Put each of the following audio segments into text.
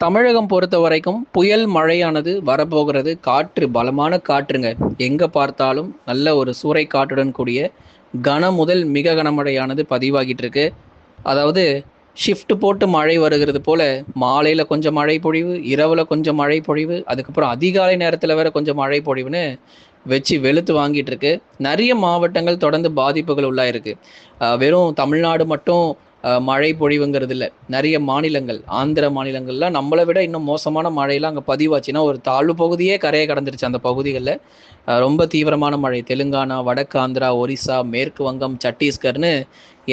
தமிழகம் பொறுத்த வரைக்கும் புயல் மழையானது வரப்போகிறது. காற்று பலமான காற்றுங்க. எங்கே பார்த்தாலும் நல்ல ஒரு சூறை காற்றுடன் கூடிய கன முதல் மிக கனமழையானது பதிவாகிட்டு இருக்கு அதாவது ஷிஃப்ட் போட்டு மழை வருகிறது போல மாலையில் கொஞ்சம் மழை பொழிவு இரவில் கொஞ்சம் மழை பொழிவு அதுக்கப்புறம் அதிகாலை நேரத்தில் வேற கொஞ்சம் மழை பொழிவுன்னு வச்சு வெளுத்து வாங்கிட்டு இருக்கு நிறைய மாவட்டங்கள் தொடர்ந்து பாதிப்புகள் உள்ளாயிருக்கு. வெறும் தமிழ்நாடு மட்டும் மழை பொழிவுங்கிறது இல்லை. நிறைய மாநிலங்கள் ஆந்திர மாநிலங்கள்லாம் நம்மளை விட இன்னும் மோசமான மழையெல்லாம் அங்கே பதிவாச்சுன்னா ஒரு தாழ்வு பகுதியே கரையை கடந்துருச்சு அந்த பகுதிகளில். ரொம்ப தீவிரமான மழை. தெலுங்கானா வடக்கு ஆந்திரா ஒரிசா மேற்கு வங்கம் சத்தீஸ்கர்னு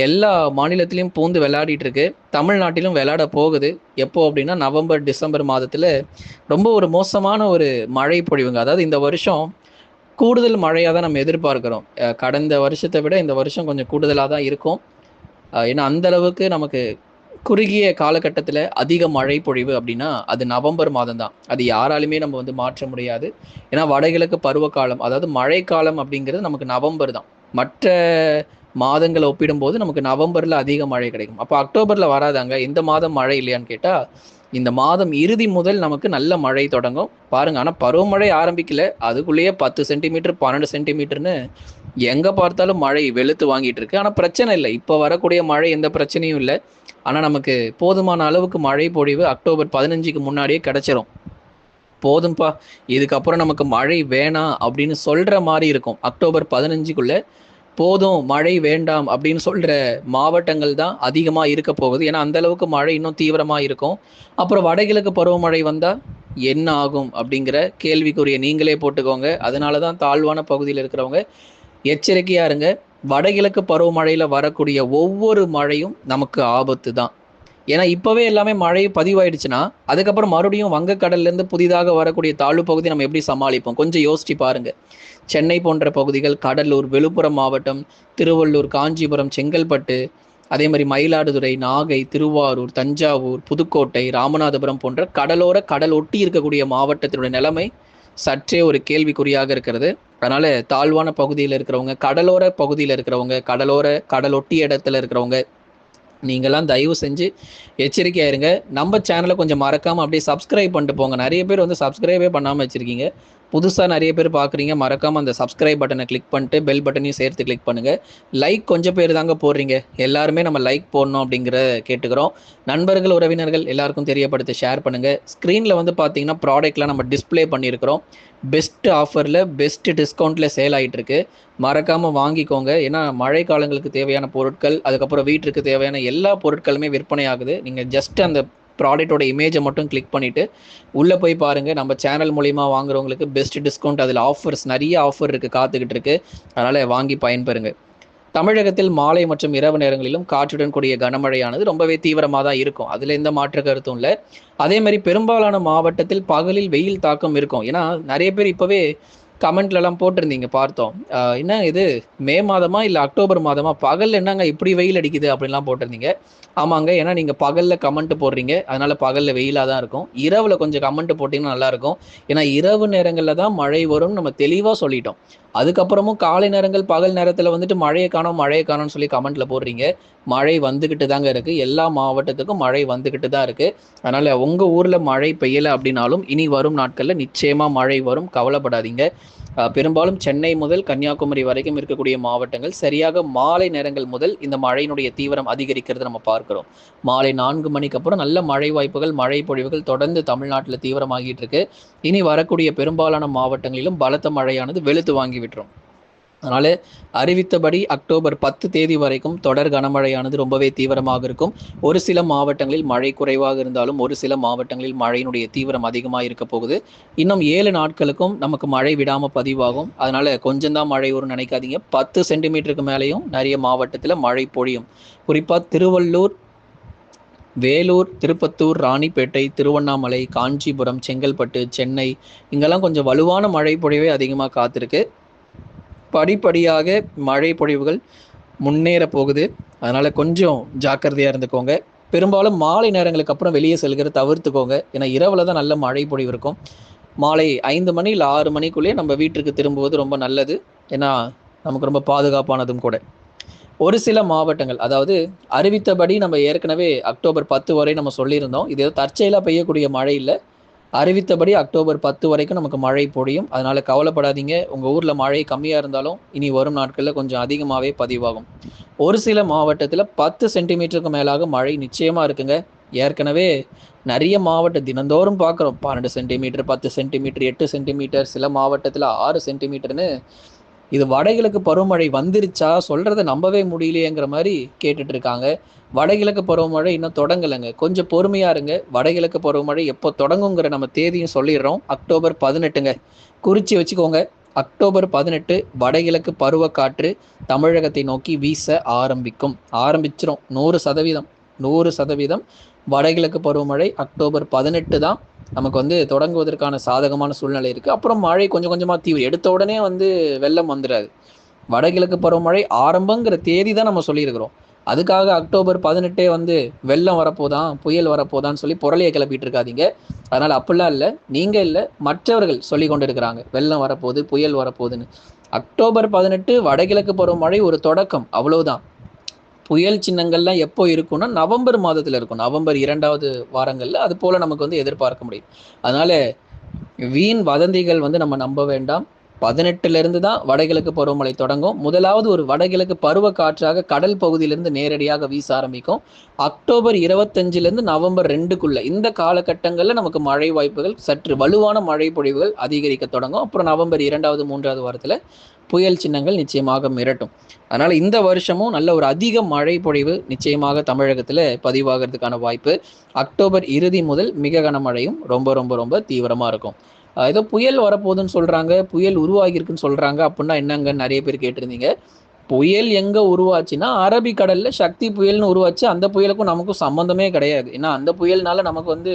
எல்லா மாநிலத்திலையும் பூந்து விளையாடிட்டு இருக்கு தமிழ்நாட்டிலும் விளையாட போகுது. எப்போ அப்படின்னா நவம்பர் டிசம்பர் மாதத்தில் ரொம்ப ஒரு மோசமான ஒரு மழை பொழிவுங்க. அதாவது இந்த வருஷம் கூடுதல் மழையாக தான் நம்ம எதிர்பார்க்கிறோம். கடந்த வருஷத்தை விட இந்த வருஷம் கொஞ்சம் கூடுதலாக தான் இருக்கும். ஏன்னா அந்த அளவுக்கு நமக்கு குறுகிய காலகட்டத்தில் அதிக மழை பொழிவு அப்படின்னா அது நவம்பர் மாதம் தான். அது யாராலுமே நம்ம வந்து மாற்ற முடியாது. ஏன்னா வடகிழக்கு பருவகாலம் அதாவது மழைக்காலம் அப்படிங்கிறது நமக்கு நவம்பர் தான். மற்ற மாதங்களை ஒப்பிடும்போது நமக்கு நவம்பரில் அதிக மழை கிடைக்கும். அப்போ அக்டோபரில் வராதாங்க? இந்த மாதம் மழை இல்லையான்னு கேட்டால் இந்த மாதம் இறுதி முதல் நமக்கு நல்ல மழை தொடங்கும். பாருங்க ஆனால் பருவமழை ஆரம்பிக்கல. அதுக்குள்ளேயே பத்து சென்டிமீட்டர் பன்னெண்டு சென்டிமீட்டர்னு எங்கே பார்த்தாலும் மழை வெளுத்து வாங்கிட்டு இருக்கு. ஆனால் பிரச்சனை இல்லை. இப்போ வரக்கூடிய மழை எந்த பிரச்சனையும் இல்லை. ஆனால் நமக்கு போதுமான அளவுக்கு மழை பொழிவு அக்டோபர் பதினஞ்சுக்கு முன்னாடியே கிடைச்சிரும். போதும்பா. இதுக்கப்புறம் நமக்கு மழை வேணாம் அப்படின்னு சொல்ற மாதிரி இருக்கும். அக்டோபர் பதினஞ்சுக்குள்ள போதும் மழை வேண்டாம் அப்படின்னு சொல்ற மாவட்டங்கள் தான் அதிகமாக இருக்க போகுது. ஏன்னா அந்த அளவுக்கு மழை இன்னும் தீவிரமா இருக்கும். அப்புறம் வடகிழக்கு பருவமழை வந்தா என்ன ஆகும் அப்படிங்கிற கேள்விக்குரிய நீங்களே போட்டுக்கோங்க. அதனால தான் தாழ்வான பகுதியில் இருக்கிறவங்க எச்சரிக்கையா இருங்க. வடகிழக்கு பருவமழையில வரக்கூடிய ஒவ்வொரு மழையும் நமக்கு ஆபத்து தான் ஏன்னா இப்பவே எல்லாமே மழை பதிவாயிடுச்சுன்னா அதுக்கப்புறம் மறுபடியும் வங்கக்கடல்ல இருந்து புதிதாக வரக்கூடிய தாழ்வு பகுதி நம்ம எப்படி சமாளிப்போம்? கொஞ்சம் யோசிச்சு பாருங்க. சென்னை போன்ற பகுதிகள் கடலூர் விழுப்புரம் மாவட்டம் திருவள்ளூர் காஞ்சிபுரம் செங்கல்பட்டு அதே மாதிரி மயிலாடுதுறை நாகை திருவாரூர் தஞ்சாவூர் புதுக்கோட்டை ராமநாதபுரம் போன்ற கடலோர கடல் ஒட்டி இருக்கக்கூடிய மாவட்டத்தினுடைய நிலைமை சற்றே ஒரு கேள்விக்குறியாக இருக்கிறது. அதனால தாழ்வான பகுதியில் இருக்கிறவங்க கடலோர பகுதியில் இருக்கிறவங்க கடலோர கடல் ஒட்டி இடத்துல இருக்கிறவங்க நீங்களாம் தயவு செஞ்சு எச்சரிக்கையாக இருங்க நம்ம சேனலை கொஞ்சம் மறக்காமல் அப்படியே சப்ஸ்கிரைப் பண்ணிட்டு போங்க. நிறைய பேர் வந்து சப்ஸ்கிரைபே பண்ணாமல் வச்சுருக்கீங்க. புதுசாக நிறைய பேர் பார்க்குறீங்க மறக்காமல் அந்த சப்ஸ்கிரைப் பட்டனை கிளிக் பண்ணிட்டு பெல் பட்டனையும் சேர்த்து கிளிக் பண்ணுங்கள் லைக் கொஞ்சம் பேர் தாங்க போடுறீங்க. எல்லாருமே நம்ம லைக் போடணும் அப்படிங்கிற கேட்டுக்கிறோம். நண்பர்கள் உறவினர்கள் எல்லாருக்கும் தெரியப்படுத்தி ஷேர் பண்ணுங்கள் ஸ்க்ரீனில் வந்து பார்த்தீங்கன்னா ப்ராடக்ட்லாம் நம்ம டிஸ்ப்ளே பண்ணியிருக்கிறோம். பெஸ்ட் ஆஃபரில் பெஸ்ட் டிஸ்கவுண்ட்டில் சேல் ஆகிட்டுருக்கு மறக்காமல் வாங்கிக்கோங்க. ஏன்னா மழை காலங்களுக்கு தேவையான பொருட்கள் அதுக்கப்புறம் வீட்டிற்கு தேவையான எல்லா பொருட்களுமே விற்பனை ஆகுது. நீங்கள் ஜஸ்ட் அந்த ப்ராடக்ட்டோட இமேஜை மட்டும் கிளிக் பண்ணிவிட்டு உள்ளே போய் பாருங்கள் நம்ம சேனல் மூலிமா வாங்குறவங்களுக்கு பெஸ்ட் டிஸ்கவுண்ட் அதில் ஆஃபர்ஸ் நிறைய ஆஃபர் இருக்குது காத்துக்கிட்டு இருக்குது அதனால் வாங்கி பயன்பெறுங்க. தமிழகத்தில் மாலை மற்றும் இரவு நேரங்களிலும் காற்றுடன் கூடிய கனமழையானது ரொம்பவே தீவிரமாக தான் இருக்கும். அதில் எந்த மாற்று கருத்தும் இல்லை. அதே மாதிரி பெரும்பாலான மாவட்டத்தில் பகலில் வெயில் தாக்கம் இருக்கும். ஏன்னா நிறைய பேர் இப்போவே கமெண்ட்லலாம் போட்டிருந்தீங்க பார்த்தோம். என்ன இது மே மாதமா இல்லை அக்டோபர் மாதமா? பகல் என்னங்க இப்படி வெயில் அடிக்குது அப்படின்லாம் போட்டிருந்தீங்க? ஆமாங்க ஏன்னா நீங்கள் பகலில் கமெண்ட் போடுறீங்க அதனால பகலில் வெயிலாக தான் இருக்கும். இரவில் கொஞ்சம் கமெண்ட் போட்டிங்கன்னா நல்லா இருக்கும். ஏன்னா இரவு நேரங்களில் தான் மழை வரும்னு நம்ம தெளிவாக சொல்லிட்டோம். அதுக்கப்புறமும் காலை நேரங்கள் பகல் நேரத்தில் வந்துட்டு மழையை காணும் மழையை காணும்னு சொல்லி கமெண்ட்ல போடுறீங்க. மழை வந்துக்கிட்டு தாங்க இருக்கு. எல்லா மாவட்டத்துக்கும் மழை வந்துக்கிட்டு தான் இருக்கு. அதனால உங்க ஊர்ல மழை பெய்யல அப்படின்னாலும் இனி வரும் நாட்கள்ல நிச்சயமா மழை வரும். கவலைப்படாதீங்க. பெரும்பாலும் சென்னை முதல் கன்னியாகுமரி வரைக்கும் இருக்கக்கூடிய மாவட்டங்கள் சரியாக மாலை நேரங்கள் முதல் இந்த மழையினுடைய தீவிரம் அதிகரிக்கிறது நம்ம பார்க்கிறோம். மாலை நான்கு மணிக்கு அப்புறம் நல்ல மழை வாய்ப்புகள் மழை பொழிவுகள் தொடர்ந்து தமிழ்நாட்டில் தீவிரமாகிட்டு இருக்கு. இனி வரக்கூடிய பெரும்பாலான மாவட்டங்களிலும் பலத்த மழையானது வெளுத்து வாங்கி விட்டுரும். அதனால அறிவித்தபடி அக்டோபர் பத்து தேதி வரைக்கும் தொடர் கனமழையானது ரொம்பவே தீவிரமாக இருக்கும். ஒரு சில மாவட்டங்களில் மழை குறைவாக இருந்தாலும் ஒரு சில மாவட்டங்களில் மழையினுடைய தீவிரம் அதிகமாக இருக்க போகுது. இன்னும் ஏழு நாட்களுக்கும் நமக்கு மழை விடாமல் பதிவாகும். அதனால கொஞ்சம்தான் மழை ஒரு நினைக்காதீங்க. பத்து சென்டிமீட்டருக்கு மேலேயும் நிறைய மாவட்டத்தில் மழை பொழியும். குறிப்பாக திருவள்ளூர் வேலூர் திருப்பத்தூர் ராணிப்பேட்டை திருவண்ணாமலை காஞ்சிபுரம் செங்கல்பட்டு சென்னை இங்கெல்லாம் கொஞ்சம் வலுவான மழை பொழிவே அதிகமாக காத்திருக்கு. படிப்படியாக மழை பொழிவுகள் முன்னேற போகுது. அதனால கொஞ்சம் ஜாக்கிரதையா இருந்துக்கோங்க. பெரும்பாலும் மாலை நேரங்களுக்கு அப்புறம் வெளியே செல்கிற தவிர்த்துக்கோங்க. ஏன்னா இரவுல தான் நல்ல மழை பொழிவு இருக்கும். மாலை ஐந்து மணி இல்லை ஆறு மணிக்குள்ளேயே நம்ம வீட்டுக்கு திரும்புவது ரொம்ப நல்லது. ஏன்னா நமக்கு ரொம்ப பாதுகாப்பானதும் கூட. ஒரு சில மாவட்டங்கள் அதாவது அறிவித்தபடி நம்ம ஏற்கனவே அக்டோபர் பத்து வரை நம்ம சொல்லியிருந்தோம். இது தற்செயலாக பெய்யக்கூடிய மழை இல்லை. அறிவித்தபடி அக்டோபர் பத்து வரைக்கும் நமக்கு மழை பொழியும். அதனால கவலைப்படாதீங்க. உங்கள் ஊரில் மழை கம்மியாக இருந்தாலும் இனி வரும் நாட்களில் கொஞ்சம் அதிகமாகவே பதிவாகும். ஒரு சில மாவட்டத்தில் பத்து சென்டிமீட்டருக்கு மேலாக மழை நிச்சயமாக இருக்குங்க. ஏற்கனவே நிறைய மாவட்டம் தினந்தோறும் பார்க்குறோம் பன்னெண்டு சென்டிமீட்டர் பத்து சென்டிமீட்டர் எட்டு சென்டிமீட்டர் சில மாவட்டத்தில் ஆறு சென்டிமீட்டர்னு. இது வடகிழக்கு பருவமழை வந்துருச்சா? சொல்கிறத நம்பவே முடியலையேங்கிற மாதிரி கேட்டுட்டு இருக்காங்க. வடகிழக்கு பருவமழை இன்னும் தொடங்கலைங்க. கொஞ்சம் பொறுமையா இருங்க. வடகிழக்கு பருவமழை எப்போ தொடங்குங்கிற நம்ம தேதியும் சொல்லிடுறோம். அக்டோபர் பதினெட்டுங்க. குறிச்சி வச்சுக்கோங்க. அக்டோபர் பதினெட்டு வடகிழக்கு பருவக்காற்று தமிழகத்தை நோக்கி வீச ஆரம்பிக்கும். ஆரம்பிச்சிரும். நூறு சதவீதம். நூறு சதவீதம் வடகிழக்கு பருவமழை அக்டோபர் பதினெட்டு தான் நமக்கு வந்து தொடங்குவதற்கான சாதகமான சூழ்நிலை இருக்குது அப்புறம் மழை கொஞ்சம் கொஞ்சமாக தீவிரம் எடுத்த உடனே வந்து வெள்ளம் வந்துடாது வடகிழக்கு பருவமழை ஆரம்பங்கிற தேதி தான் நம்ம சொல்லியிருக்கிறோம். அதுக்காக அக்டோபர் பதினெட்டே வந்து வெள்ளம் வரப்போதான் புயல் வரப்போதான்னு சொல்லி புரளியை கிளப்பிட்டு இருக்காதீங்க அதனால அப்படிலாம் இல்லை. நீங்க இல்லை மற்றவர்கள் சொல்லி கொண்டு இருக்கிறாங்க வெள்ளம் வரப்போகுது புயல் வரப்போகுதுன்னு. அக்டோபர் பதினெட்டு வடகிழக்கு பருவமழை ஒரு தொடக்கம். அவ்வளவுதான். புயல் சின்னங்கள்லாம் எப்போ இருக்கும்னா நவம்பர் மாதத்தில் இருக்கும். நவம்பர் இரண்டாவது வாரங்களில் அது போல நமக்கு வந்து எதிர்பார்க்க முடியும். அதனால வீண் வதந்திகள் வந்து நம்ம நம்ப வேண்டாம். பதினெட்டுலேருந்து தான் வடகிழக்கு பருவமழை தொடங்கும். முதலாவது ஒரு வடகிழக்கு பருவ காற்றாக கடல் பகுதியிலிருந்து நேரடியாக வீச ஆரம்பிக்கும். அக்டோபர் இருபத்தஞ்சிலேருந்து நவம்பர் ரெண்டுக்குள்ளே இந்த காலகட்டங்களில் நமக்கு மழை வாய்ப்புகள் சற்று வலுவான மழை பொழிவுகள் அதிகரிக்க தொடங்கும். அப்புறம் நவம்பர் இரண்டாவது மூன்றாவது வாரத்தில் புயல் சின்னங்கள் நிச்சயமாக மிரட்டும். அதனால் இந்த வருஷமும் நல்ல ஒரு அதிக மழை பொழிவு நிச்சயமாக தமிழகத்தில் பதிவாகிறதுக்கான வாய்ப்பு. அக்டோபர் இறுதி முதல் மிக கனமழையும் ரொம்ப ரொம்ப ரொம்ப தீவிரமாக இருக்கும். ஏதோ புயல் வரப்போகுதுன்னு சொல்றாங்க புயல் உருவாகிருக்குன்னு சொல்றாங்க அப்படின்னா என்னங்கன்னு நிறைய பேர் கேட்டிருந்தீங்க. புயல் எங்க உருவாச்சுன்னா அரபிக்கடலில் சக்தி புயல்னு உருவாச்சு அந்த புயலுக்கும் நமக்கும் சம்பந்தமே கிடையாது. ஏன்னா அந்த புயல்னால நமக்கு வந்து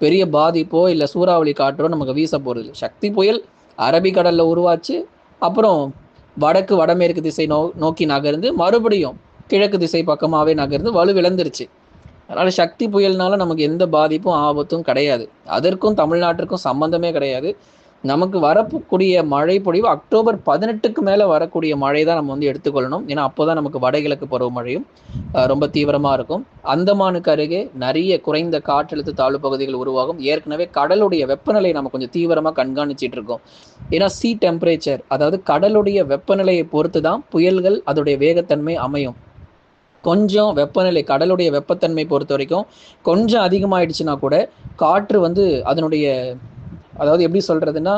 பெரிய பாதிப்போ இல்லை சூறாவளி காற்றோ நமக்கு வீச போறது இல்லை சக்தி புயல் அரபிக்கடலில் உருவாச்சு அப்புறம் வடக்கு வடமேற்கு திசை நோ நோக்கி நகர்ந்து மறுபடியும் கிழக்கு திசை பக்கமாவே நகர்ந்து வலுவிழந்துருச்சு அதனால சக்தி புயல்னால நமக்கு எந்த பாதிப்பும் ஆபத்தும் கிடையாது. அதற்கும் தமிழ்நாட்டிற்கும் சம்பந்தமே கிடையாது. நமக்கு வரக்கூடிய மழை பொழிவு அக்டோபர் பதினெட்டுக்கு மேலே வரக்கூடிய மழை தான் நம்ம வந்து எடுத்துக்கொள்ளணும். ஏன்னா அப்போ தான் நமக்கு வடகிழக்கு பருவமழையும் ரொம்ப தீவிரமாக இருக்கும். அந்தமானுக்கு அருகே நிறைய குறைந்த காற்றழுத்த தாழ்வு பகுதிகள் உருவாகும். ஏற்கனவே கடலுடைய வெப்பநிலை நம்ம கொஞ்சம் தீவிரமாக கண்காணிச்சிட்டு இருக்கோம். ஏன்னா சி டெம்பரேச்சர் அதாவது கடலுடைய வெப்பநிலையை பொறுத்து தான் புயல்கள் அதோடைய வேகத்தன்மை அமையும். கொஞ்சம் வெப்பநிலை கடலுடைய வெப்பத்தன்மை பொறுத்த வரைக்கும் கொஞ்சம் அதிகமாயிடுச்சுன்னா கூட காற்று வந்து அதனுடைய அதாவது எப்படி சொல்றதுன்னா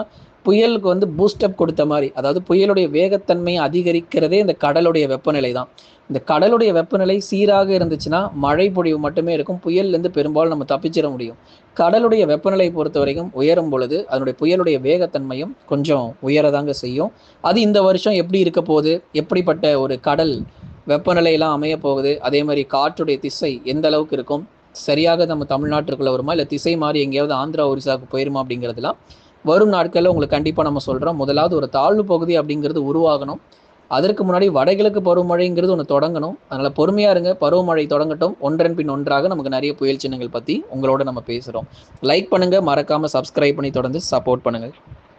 புயலுக்கு வந்து பூஸ்டப் கொடுத்த மாதிரி அதாவது புயலுடைய வேகத்தன்மையை அதிகரிக்கிறதே இந்த கடலுடைய வெப்பநிலை தான். இந்த கடலுடைய வெப்பநிலை சீராக இருந்துச்சுன்னா மழை பொழிவு மட்டுமே இருக்கும். புயல்லேருந்து பெரும்பாலும் நம்ம தப்பிச்சிட முடியும். கடலுடைய வெப்பநிலை பொறுத்த வரைக்கும் உயரும் பொழுது அதனுடைய புயலுடைய வேகத்தன்மையும் கொஞ்சம் உயரதாங்க செய்யும். அது இந்த வருஷம் எப்படி இருக்க போகுது? எப்படிப்பட்ட ஒரு கடல் வெப்பநிலையெல்லாம் அமைய போகுது அதே மாதிரி காற்றுடைய திசை எந்த அளவுக்கு இருக்கும்? சரியாக நம்ம தமிழ்நாட்டிற்குள்ளே வருமா? இல்லை திசை மாறி எங்கேயாவது ஆந்திரா ஒரிசாவுக்கு போயிருமா அப்படிங்கிறதுலாம் வரும் நாட்களில் உங்களுக்கு கண்டிப்பாக நம்ம சொல்கிறோம் முதலாவது ஒரு தாழ்வு பகுதி அப்படிங்கிறது உருவாகணும். அதற்கு முன்னாடி வடகிழக்கு பருவமழைங்கிறது ஒன்று தொடங்கணும். அதனால் பொறுமையாக இருங்க. பருவமழை தொடங்கட்டும். ஒன்றன் பின் ஒன்றாக நமக்கு நிறைய புயல் சின்னங்கள் பற்றி உங்களோட நம்ம பேசுகிறோம் லைக் பண்ணுங்கள் மறக்காமல் சப்ஸ்கிரைப் பண்ணி தொடர்ந்து சப்போர்ட் பண்ணுங்கள்